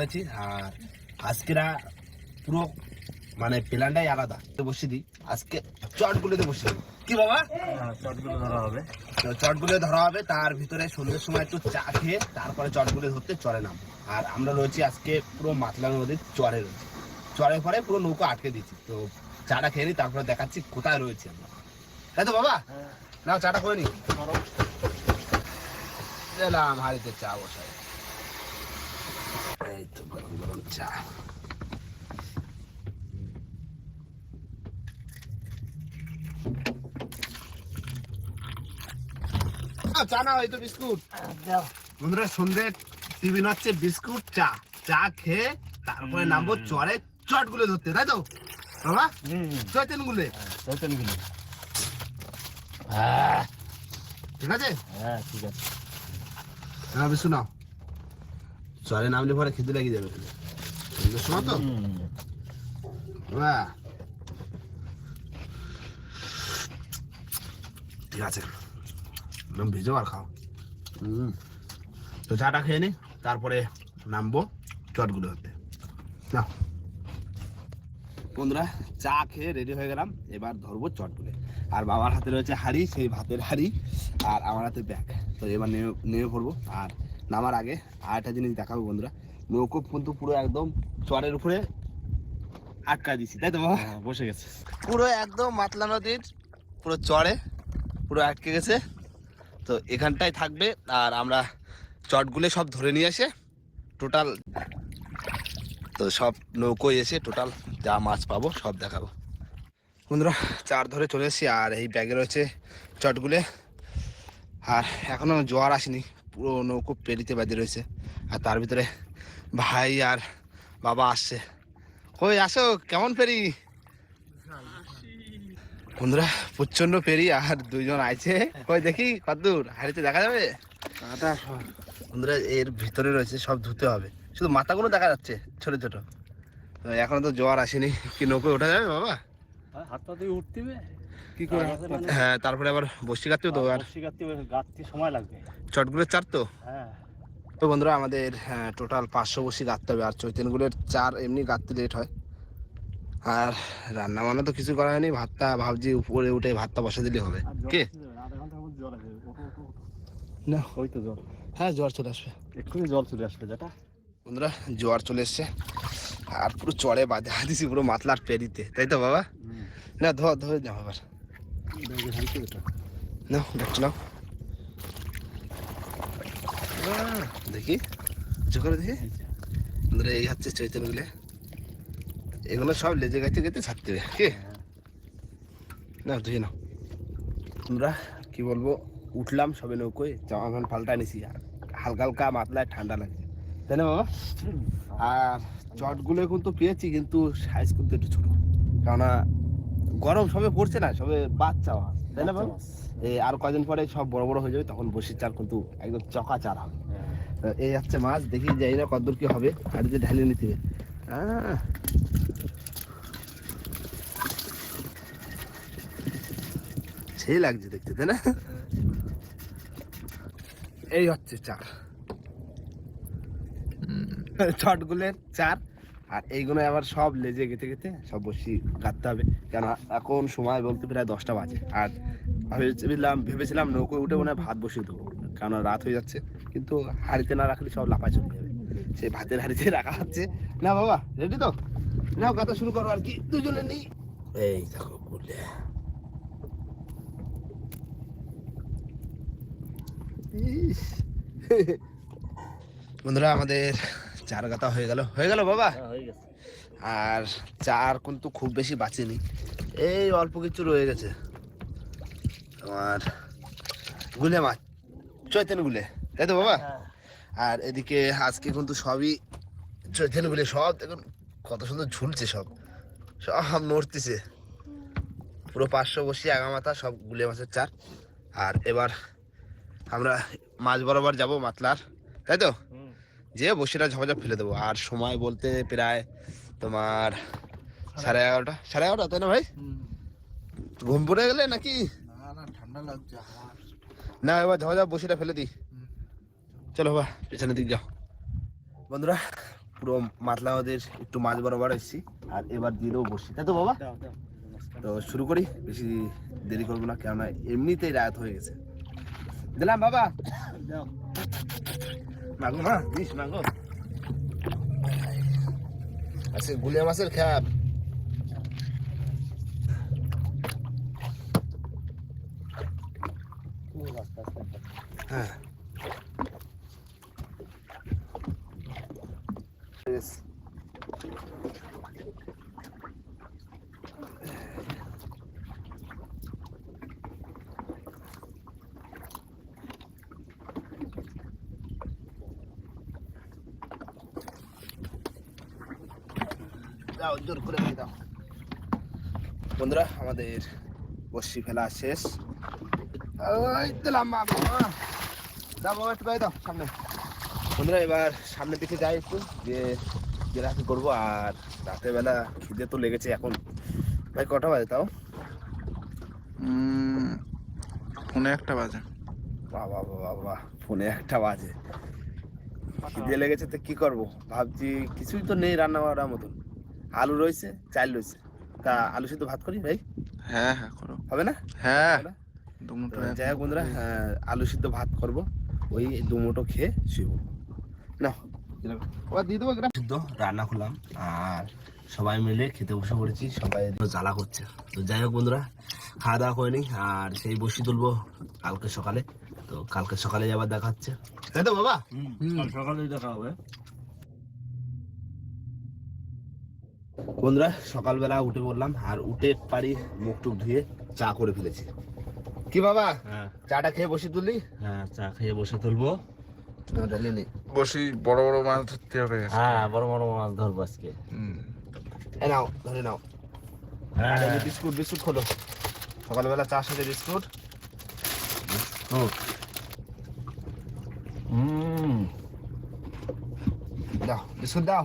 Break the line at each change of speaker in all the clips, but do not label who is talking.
করেছি আর আজকেরা পুরো মানে প্ল্যানটাই আলাদা। তো বসিয়ে দিই। আজকে চটগুলোতে বসিয়ে দিই কি বাবা?
চটগুলো ধরা হবে।
চটগুলো ধরা হবে তার ভিতরে সন্ধ্যের সময় একটু চা খেয়ে তারপরে চটগুলো ধরতে চড়ে নাম। আর আমরা রয়েছি আজকে পুরো মাতলা নদীর চরে রয়েছি। চরের পরে পুরো নৌকা আটকে দিচ্ছি তো চাটা খেয়ে নিই তারপরে দেখাচ্ছি কোথায় রয়েছি আমরা। তাই তো বাবা? নাও চাটা করে নি। এলাম হাড়িতে চা বসাই। এই তো গরম গরম চা চা না হয়তো বিস্কুট। বন্ধুরা সন্ধ্যে টিফিন হচ্ছে বিস্কুট চা। চা খেয়ে তারপরে নামবো চরে চটগুলো ধরতে তাই তো? বাবা চৈতেন গুলে
চৈতনগুলো
ঠিক আছে?
হ্যাঁ ঠিক আছে।
হ্যাঁ বিশু নাও। চরে নামলে পরে খেতে লেগে যাবে শোনো তো ঠিক আছে। ভেজো আর খাও। হুম। তো চাটা খেয়ে নি তারপরে নামবো চটগুলো হতে। না বন্ধুরা চা খেয়ে রেডি হয়ে গেলাম। এবার ধরবো চটগুলো। আর বাবার হাতে রয়েছে হাড়ি সেই ভাতের হাড়ি আর আমার হাতে ব্যাগ। তো এবার নেমে নেমে পড়ব। আর নামার আগে। আর একটা জিনিস দেখাবো বন্ধুরা। নৌকো কিন্তু পুরো একদম চরের উপরে আটকা দিছি তাই তো বাবা?
হ্যাঁ, বসে গেছে।
পুরো একদম মাতলা নদীর পুরো চরে পুরো আটকে গেছে। তো এখানটাই থাকবে আর আমরা চটগুলো সব ধরে নিয়ে এসে টোটাল তো সব নৌকোয় এসে টোটাল যা মাছ পাবো সব দেখাবো। বন্ধুরা চার ধরে চলে এসেছি আর এই ব্যাগে রয়েছে চটগুলো। আর এখনও জোয়ার আসেনি। পুরো নৌকো পেরিতে বাজে রয়েছে। আর তার ভিতরে ভাই আর বাবা আসছে। কই আসো, কেমন ফেরি? বন্ধুরা প্রচণ্ড পেরি আর দুইজন আছে কই দেখি কতদূর হাড়িতে দেখা যাবে? বন্ধুরা, এর ভিতরে রয়েছে, সব ধুতে হবে। শুধু মাথাগুলো দেখা যাচ্ছে, ছোট ছোট। এখনও তো জ্বর আসেনি। কি নৌকো ওঠা যাবে বাবা?
হাতটা দিয়ে উঠতে
কি করে হ্যাঁ তারপরে আবার বসি কাটতেও তো আর।
গাঁথতে গাঁথতে সময় লাগবে।
চটগুলোর চার তো?
হ্যাঁ।
তো বন্ধুরা আমাদের টোটাল পাঁচশো বসি গাঁথতে হবে। আর চৈতনগুলোর চার এমনি গাঁথতে লেট হয়। আর রান্না বান্না তো কিছু করা হয়নি। ভাতটা ভাবছি উপরে উঠে ভাতটা বসে দিলে হবে। কে। না
ওই তো জল।
হ্যাঁ জ্বর চলে আসবে।
এক্ষুনি জল চলে আসবে যেটা।
বন্ধুরা জোয়ার চলে এসছে। আর পুরো চড়ে বাঁধা দিছি পুরো মাতলার পেরিতে। তাই তো বাবা? না ধর ধরে যাও আবার। নাও দেখছ নাও। দেখি করে দেখি। বন্ধুরা এই হচ্ছে চৈতন্যগুলো এগুলো সব লেজে গাইতে গাইতে ছাড়তে হবে কি? না ধুয়ে নাও। আমরা কি বলব উঠলাম সবে নৌকোয় জামা প্যান্ট পাল্টা নিছি আর হালকা হালকা মাতলায় ঠান্ডা লাগছে। তাই না বাবা আর চটগুলো কিন্তু পেয়েছি কিন্তু সাইজ কিন্তু একটু ছোট। কেননা গরম সবে পড়ছে না সবে বাচ্চা মাছ তাই না বাবা? এই আর কদিন পরে সব বড় বড় হয়ে যাবে তখন বসির চার কিন্তু একদম চকা চার হবে। এই হচ্ছে মাছ দেখি যাই না কতদূর কি হবে। আর যে ঢালিয়ে নিতে হবে। আহ। সেই লাগছে দেখতে তাই না? এই হচ্ছে চার চটগুলের চার আর এইগুলো আবার সব লেজে গেতে গেতে সব বসি কাটতে হবে। কেন এখন সময় বলতে প্রায় দশটা বাজে। আর ভেবেছিলাম ভেবেছিলাম নৌকো উঠে মনে ভাত বসিয়ে দেবো। কারণ রাত হয়ে যাচ্ছে, কিন্তু হাড়িতে না রাখলে সব লাফায় চলে যাবে। সেই ভাতের হাড়িতে রাখা হচ্ছে। না বাবা রেডি তো? নাও কথা শুরু করো আর কি। দুজনে নেই এই দেখো বলে। বন্ধুরা, আমাদের চার গাতা হয়ে গেল। হয়ে গেল বাবা?
হ্যাঁ, গেছে।
আর চার কিন্তু খুব বেশি বাঁচেনি। এই অল্প কিছু রয়ে গেছে। তোমার গুলে মাছ। চৈতেন গুলে। তাই তো বাবা?
হ্যাঁ।
আর এদিকে আজকে কিন্তু সবই চৈতেন গুলে সব। দেখুন কত সুন্দর ঝুলছে সব। সব নড়তেছে। পুরো পাঁচশো বসি আগামাথা সব গুলে মাছের চার। আর এবার আমরা মাছ বরাবর যাব মাতলার। তাই তো। যে বসিটা ঝপাঝপ ফেলে দেবো। আর সময় বলতে প্রায় তোমার সাড়ে এগারোটা সাড়ে এগারোটা তাই না ভাই? ঘুম পড়ে গেলে নাকি?
না না ঠান্ডা লাগছে
না এবার ঝপাঝপ বসিটা ফেলে দিই। চলো বাবা পেছনের দিক যাও। বন্ধুরা পুরো মাতলা নদীর একটু মাছ বরাবর এসেছি। আর এবার দিয়ে দেবো বসি। তাই তো বাবা?
দাও দাও
তো শুরু করি বেশি দেরি করব না কেননা এমনিতেই রাত হয়ে গেছে। দিলাম বাবা।
দাও
মাগো মা দিস মাগো আজকে গুলিয়া মাছের খ্যাপ
খুব আস্তে আস্তে
হ্যাঁ দাও জোর করে দাও। বন্ধুরা আমাদের বসি ফেলা শেষ। ওই দিলাম দাও একটু গায়ে দাও সামনে। বন্ধুরা এবার সামনের দিকে যাই একটু যে যে রাতে করব আর রাতের বেলা খিদে তো লেগেছে এখন। ভাই কটা বাজে তাও?
পৌনে একটা বাজে।
বাবা বাবা বাবা ফোনে একটা বাজে। খিদে লেগেছে তো কি করব? ভাবছি কিছুই তো নেই রান্না করার মতন। আলু রয়েছে চাল রয়েছে। তা আলু সিদ্ধ ভাত করি ভাই?
হ্যাঁ হ্যাঁ করো।
হবে না?
হ্যাঁ? দুমুটো
যাই হোক বন্ধুরা আলু সিদ্ধ ভাত করব ওই দু মুঠো খেয়ে শুব না রান্না করলাম আর সবাই মিলে খেতে বসে পড়েছি সবাই জ্বালা করছে। তো যাই হোক বন্ধুরা খাওয়া দাওয়া করিনি আর সেই বসি তুলবো কালকে সকালে। তো কালকে সকালে আবার দেখা হচ্ছে তাই তো বাবা?
হুম কাল দেখা হবে।
বন্ধুরা সকালবেলা উঠে পড়লাম আর উঠে পারি মুখ টুক ধুয়ে চা করে ফেলেছি। কি বাবা?
হ্যাঁ।
চাটা খেয়ে বসে তুললি?
হ্যাঁ চা খেয়ে বসে তুলবো।
বসি বড় বড় মাছ ধরতে হবে
হ্যাঁ বড় বড় মাছ ধরবো আজকে।
নাও ধরে নাও।
হ্যাঁ।
বিস্কুট বিস্কুট খোলো। সকালবেলা চার সাথে বিস্কুট। বিস্কুট।
হুম।
দাও বিস্কুট দাও।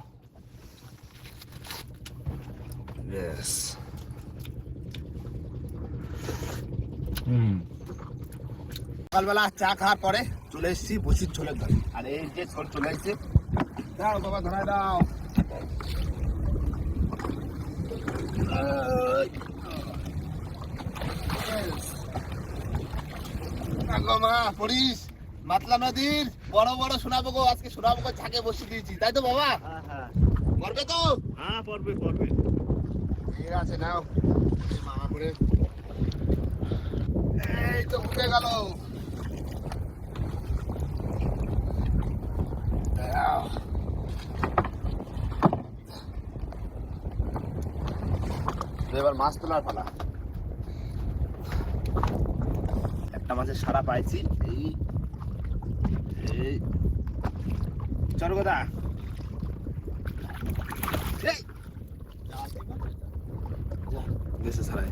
হুম।
সকালবেলা চা খাওয়ার পরে চলে এসেছি বসির ছোলের ঘরে আর এই যে ছোল চলে এসেছে। দাও বাবা ধরায় দাও। মা পড়িস মাতলা নদীর বড় বড় শোনাবো গো আজকে শোনাবো গো ঝাঁকে বসে দিয়েছি। তাই তো বাবা?
হ্যাঁ হ্যাঁ।
তো?
হ্যাঁ পড়বে পড়বে।
ঠিক আছে, নাও। মামা করে। এই তো উঠে গেল। এবার মাছ তোলার পালা। একটা মাছের সারা পাইছি। এই এই। চরগদা এই। গেছে ছাড়াই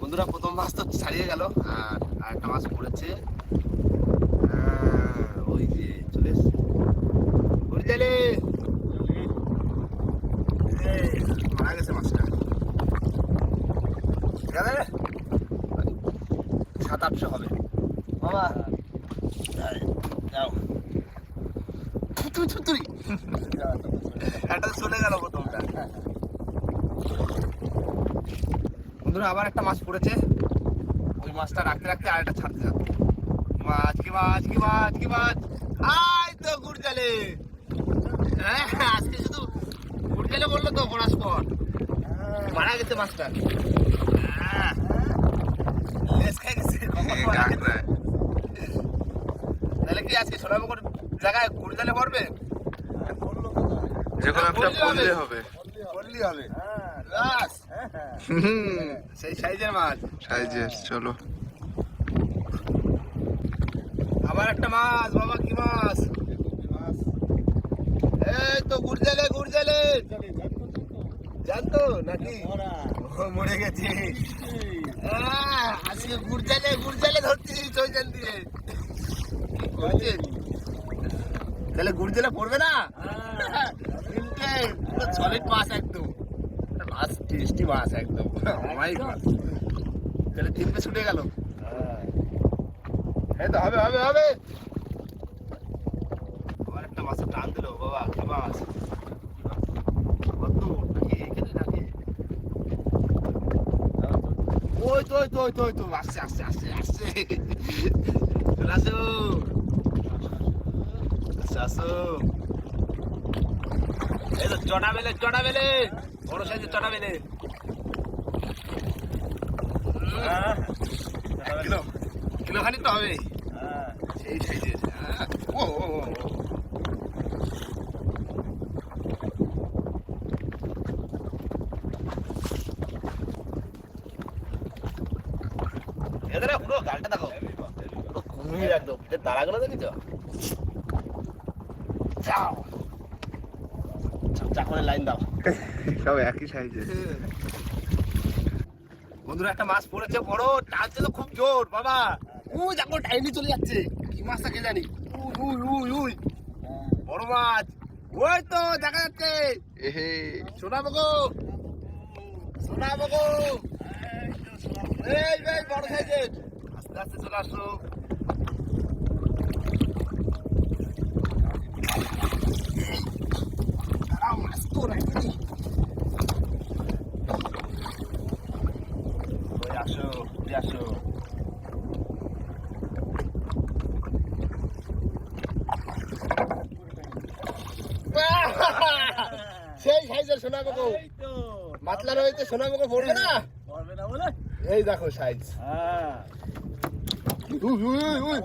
বন্ধুরা প্রথম মাছ তো ছাড়িয়ে গেল আর আরেকটা মাছ পড়েছে। ওই যে চলে এসছে। মারা গেছে মাছটা। সাত আটশো হবে। বাবা! যাও। একটা চলে গেল প্রথমটা। বন্ধুরা আবার একটা মাছ পড়েছে। ওই মাছটা রাখতে রাখতে আরেকটা ছাড়তে ছাড়তে মাছ কি মাছ কি মাছ কি মাছ? আয় তো গুড়জালে। হ্যাঁ আজকে শুধু গুড়জালে বলল তো পরস্পর মারা গেছে মাছটা। আহ, লেজ খেয়ে গেছে। তাহলে কি আজকে সোনামুখর জায়গায় গুড়জালে পড়বে?
যে কোনো একটা
বললে হবে। বললি হবে। সেই সাইজের মাছ।
সাইজের চলো।
আবার একটা মাছ বাবা কি মাছ? এই তো গুড়জালে গুড়জালে জানতো নাকি? মরে গেছে। আজকে গুড়জালে গুড়জালে ধরছি চৈজান দিয়ে? তাহলে গুড়জালে পড়বে না? তিনটে পুরো সলিড মাছ একদম। টেস্টি মাছ একদম। মাই গড তাহলে তিন পিস উঠে গেল এই তো হবে হবে হবে। আবার একটা মাছের টান দিল বাবা কি মাছ ওই তো ওই তো ওই তো ওই তো আসছে আসছে আসছে আসছে। চলে আসো। আসো আসো। এই তো চটা বেলে চটা বেলে। বড় সাইজের চটা বেলে কিলো কিলো খানিক তো হবে সেই সাইজের হ্যাঁ। ও ও ও, ও। এদের পুরো গালটা দেখো পুরো কুমির একদম এদের তারাগুলো দেখেছ যাও চাকরের লাইন দাও।
সব একই সাইজের।
বন্ধুরা একটা মাছ পড়েছে বড় টানছে তো খুব জোর বাবা। উই দেখো টাইনি চলে যাচ্ছে। কি মাছটা কে জানি। উই উই উই বড় মাছ। ওই তো দেখা যাচ্ছে।
এহে।
সোনা বগো সোনা বগো এই এই বড় সাইজের। আস্তে আস্তে চলে আসো দাঁড়াও, মাছ তো রাখিনি। ওই আসো ওই আসো সেই সাইজের সোনা বগো মাতলা রয়েছে সোনা বগো পড়বে না? এই দেখো সাইজ উই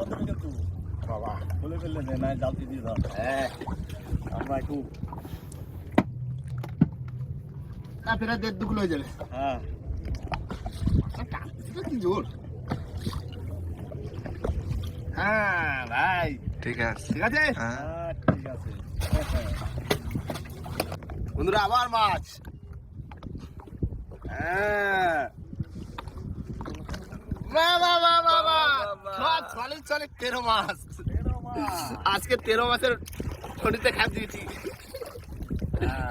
বাবা।
বলে ফেললে যে না জালতি দিয়ে দাও।
হ্যাঁ।
আমরা একটু
না দেড় দুগুলো হয়ে যাবে।
হ্যাঁ।
কি জোর। হ্যাঁ ভাই।
ঠিক আছে।
ঠিক আছে?
হ্যাঁ।
হ্যাঁ ঠিক আছে।
বন্ধুরা আবার মাছ। হ্যাঁ। তেরো মাছ। আজকে তেরো মাসের খনিতে খাপ দিয়েছি।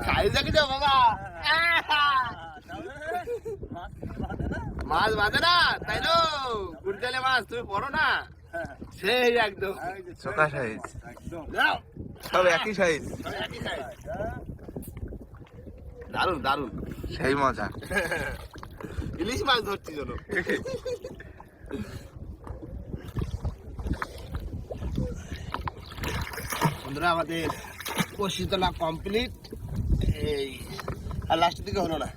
খাই দেখি তো বাবা। মাছ বাঁধে না তাই তো? গুড়জালে মাছ তুমি পড়ো না? সেই একদম।
চোখা সাইজ। সব একই সাইজ।
দারুণ দারুণ
সেই মজা।
ইলিশ মাছ ধরছি জন্য বন্ধুরা আমাদের কষিতলা কমপ্লিট এই আর লাস্টের দিকে হলো না।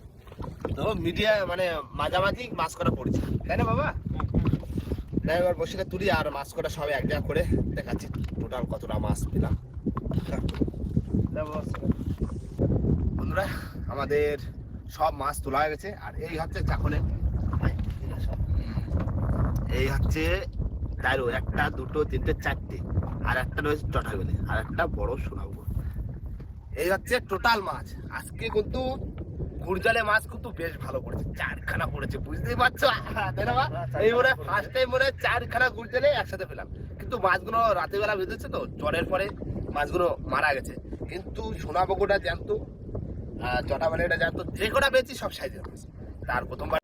তো মিডিয়া মানে মাঝামাঝি মাছ করা পড়েছে। তাই না বাবা? না, এবার বসিটা তুলি আর মাছ করা সব এক জায়গা করে দেখাচ্ছি। টোটাল কতটা মাছ পেলাম। বন্ধুরা, আমাদের সব মাছ তোলা হয়ে গেছে। আর এই হচ্ছে চাকনে এই হচ্ছে তেরো একটা, দুটো, তিনটে, চারটে। আর একটা রয়েছে চটা বেলে আর একটা বড় সোনাবো এই হচ্ছে টোটাল মাছ। আজকে কিন্তু গুড়জালে মাছ কিন্তু বেশ ভালো পড়েছে চারখানা পড়েছে বুঝতেই পারছ? না বা? এই মনে ফার্স্ট টাইম মনে হয় চারখানা গুড়জালে একসাথে পেলাম। কিন্তু মাছগুলো রাতের বেলা বেঁধেছে তো জ্বরের পরে মাছগুলো মারা গেছে। কিন্তু সোনা বকুটা জ্যান্ত চটা বেলাটা জ্যান্ত যে কটা পেয়েছি সব সাইজের মাছ। তার প্রথমবার